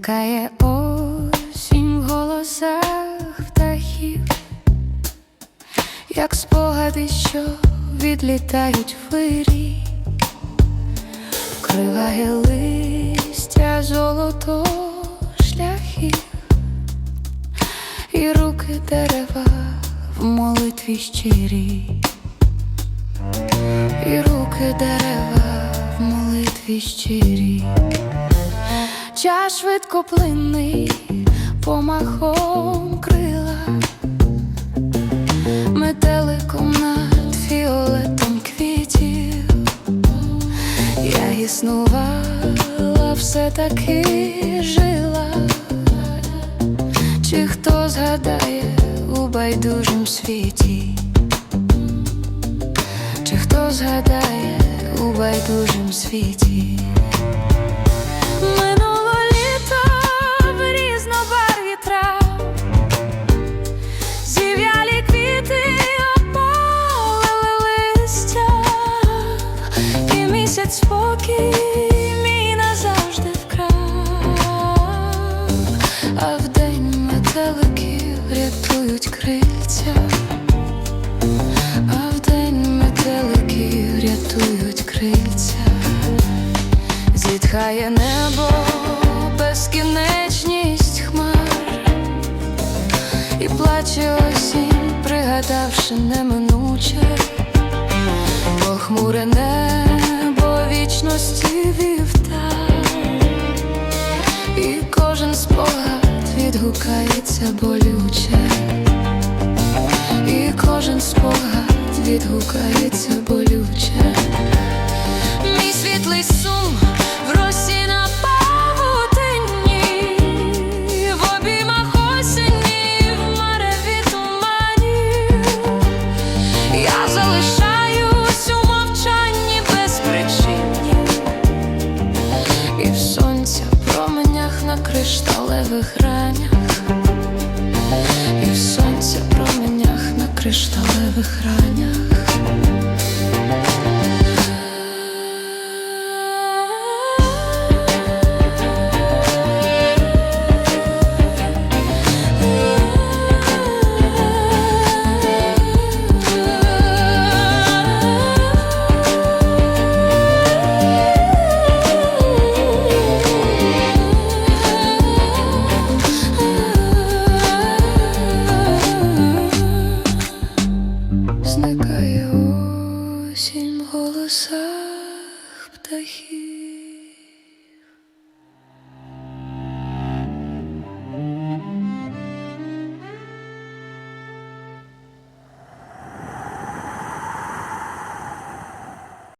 Зникає осінь в голосах птахів, як спогади, що відлітають вирі, вкриває листя золото шляхів, і руки дерева в молитві щирі, і руки дерева в молитві щирі. Час швидко плинний помахом крила, метеликом над фіолетом квітів, я існувала, все таки жила, чи хто згадає у байдужім світі, чи хто згадає у байдужім світі. Місяць спокій мій назавжди вкрав, а вдень метеликів рятують крильця, а вдень метеликів рятують крильця. Зітхає небо, безкінечність хмар, і плаче осінь, пригадавши неминуче, відгукається болюче, і кожен спогад відгукається болюче. Кришталевих ранях, і в сонця променях на кришталевих ранях.